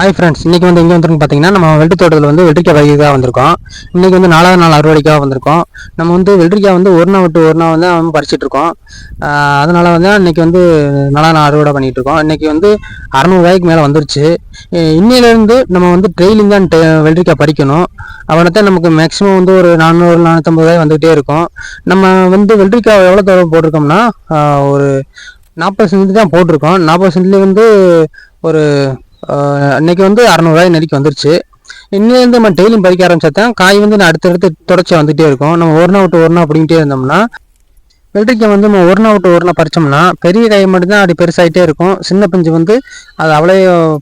Hi friends இன்றைக்கி வந்து எங்கே வந்துருக்கு பார்த்தீங்கன்னா நம்ம வெள்ளி தோட்டத்தில் வந்து வெள்ளரிக்காய் பயிர்க்காக வந்திருக்கோம். இன்றைக்கி வந்து நாலாவது நாள் அறுவடைக்காக வந்திருக்கோம். நம்ம வந்து வெள்ளரிக்காய் வந்து ஒரு நாள் விட்டு ஒரு நாள் வந்து நம்ம பறிச்சிட்ருக்கோம் அதனால் வந்து இன்றைக்கி வந்து நாலாவது நாள் அறுவடை பண்ணிகிட்ருக்கோம் இன்றைக்கி வந்து அறநூறுவாய்க்கு மேலே வந்துருச்சு. இன்னிலேருந்து நம்ம வந்து ட்ரெயிலிங் தான் டெ- வெள்ளரிக்காய் பறிக்கணும். அவனத்தான் நமக்கு மேக்ஸிமம் வந்து ஒரு நானூறு நானூற்றம்பது ரூபாய் வந்துகிட்டே இருக்கும். நம்ம வந்து வெள்ளரிக்காய் எவ்வளோ தூரம் போட்டிருக்கோம்னா ஒரு நாற்பது சென்ட் தான் போட்டிருக்கோம். நாற்பது சென்ட்லேயே வந்து ஒரு ஆஹ் இன்னைக்கு வந்து அறநூறுவாய் நெருக்கி வந்துருச்சு. இன்னிலேருந்து நம்ம டெய்லியும் பறிக்க ஆரம்பிச்சாதான் காய் வந்து நான் அடுத்தடுத்து தொடர்ச்சியாக வந்துகிட்டே இருக்கும். நம்ம ஒரு நாள் விட்டு ஒரு நாள் அப்படின்ட்டே இருந்தோம்னா வெள்ளரிக்காய் வந்து நம்ம ஒரு நாள் விட்டு ஒரு நாள் பறிச்சோம்னா பெரிய காய் மட்டும்தான் அது பெருசாகிட்டே இருக்கும். சின்ன பிஞ்சு வந்து அது அவ்வளோ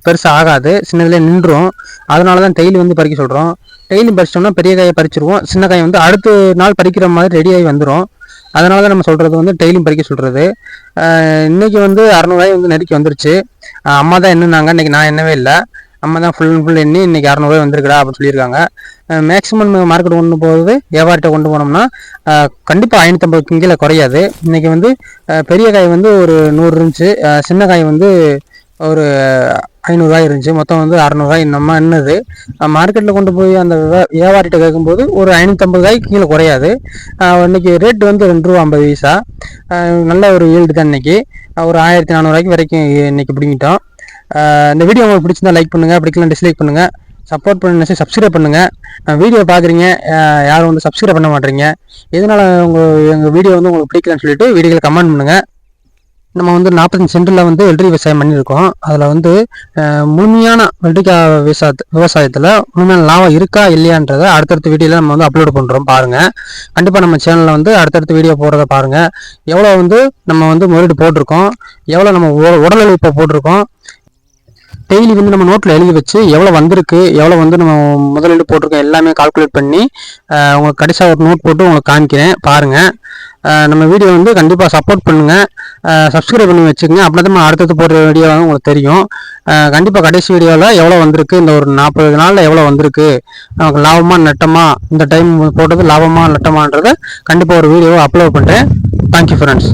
பெருசாக ஆகாது. சின்னதுலேயே நின்றுடும் அதனால தான் டெய்லி வந்து பறிக்க சொல்கிறோம் டெய்லி பறிச்சிட்டோம்னா பெரிய காயை பறிச்சிருவோம். சின்ன காய் வந்து அடுத்த நாள் பறிக்கிற மாதிரி ரெடியாகி வந்துடும் அதனால தான் நம்ம சொல்கிறது வந்து டெய்லியும் பறிக்க சொல்கிறது இன்றைக்கி வந்து அறநூறுவாய் வந்து நெருக்கி வந்துருச்சு. அம்மா தான் என்னன்னாங்க இன்றைக்கி நான் என்னவே இல்லை. அம்மா தான் ஃபுல் அண்ட் ஃபுல் எண்ணி இன்னைக்கு அறநூறுவாய் வந்திருக்கடா அப்படின்னு சொல்லியிருக்காங்க. மேக்ஸிமம் மார்க்கெட் கொண்டு போகிறது வியாபாரிட்ட கொண்டு போனோம்னா கண்டிப்பாக ஐநூற்றம்பதுக்கு கீழே குறையாது. இன்றைக்கி வந்து பெரிய காய் வந்து ஒரு நூறு இருந்துச்சு. சின்ன காய் வந்து ஒரு ஐநூறுரூவா இருந்துச்சு. மொத்தம் வந்து அறநூறுவா நம்ம என்னது? மார்க்கெட்டில் கொண்டு போய் அந்த வியா- வியாபாரிகிட்ட கேட்கும்போது ஒரு ஐநூற்றம்பது ரூபாய்க்கு கீழே குறையாது. இன்னைக்கு ரேட் வந்து ரெண்டு ரூபா ஐம்பது பைசா. நல்ல ஒரு ஈல்டு தான் இன்னைக்கு. ஒரு ஆயிரத்தி நானூறுவாய்க்கு வரைக்கும் இன்னைக்கு பிடிங்கிட்டோம். இந்த வீடியோ உங்களுக்கு பிடிச்சிருந்தா லைக் பண்ணுங்கள் பிடிக்கலாம் டிஸ்லைக் பண்ணுங்கள் சப்போர்ட் பண்ணி சப்ஸ்கிரைப் பண்ணுங்கள் வீடியோ பார்க்குறீங்க. யாரும் வந்து சப்ஸ்கிரைப் பண்ண மாட்டீங்க. இதனால் உங்கள் எங்கள் வீடியோ வந்து உங்களுக்கு பிடிக்கலன்னு சொல்லிட்டு வீடியோவில் கமெண்ட் பண்ணுங்கள் நம்ம வந்து நாற்பத்தஞ்சு சென்டில் வந்து வெள்ளரி விவசாயம் பண்ணியிருக்கோம். அதில் வந்து முழுமையான வெள்ளரிக்காய் விவசாயத்து விவசாயத்தில் முழுமையான லாபம் இருக்கா இல்லையான்றதை அடுத்தடுத்த வீடியோவில் நம்ம வந்து அப்லோட் பண்ணுறோம் பாருங்கள் கண்டிப்பாக நம்ம சேனலில் வந்து அடுத்தடுத்த வீடியோ போடுறத பாருங்கள் எவ்வளோ வந்து நம்ம வந்து முதலீடு போட்டிருக்கோம் எவ்வளோ நம்ம உ- உடல் உழைப்பை போட்டிருக்கோம் டெய்லி வந்து நம்ம நோட்டில் எழுதி வச்சு எவ்வளோ வந்திருக்கு எவ்வளோ வந்து நம்ம முதலீடு போட்டிருக்கோம் எல்லாமே கால்குலேட் பண்ணி உங்களுக்கு கடைசியாக ஒரு நோட் போட்டு உங்களுக்கு காமிக்கிறேன் பாருங்கள் நம்ம வீடியோ வந்து கண்டிப்பாக சப்போர்ட் பண்ணுங்கள் சப்ஸ்கிரைப் பண்ணி வச்சுக்கோங்க. அப்படின்னா தான் அடுத்தது போடுற வீடியோ உங்களுக்கு தெரியும். கண்டிப்பாக கடைசி வீடியோவில் எவ்வளோ வந்திருக்கு? இந்த ஒரு நாற்பது நாளில் எவ்வளோ வந்திருக்கு? நமக்கு லாபமாக நட்டமா? இந்த டைம் போட்டது லாபமாக நட்டமான்றதை கண்டிப்பாக ஒரு வீடியோவை அப்லோட் பண்ணுறேன் தேங்க்யூ ஃப்ரெண்ட்ஸ்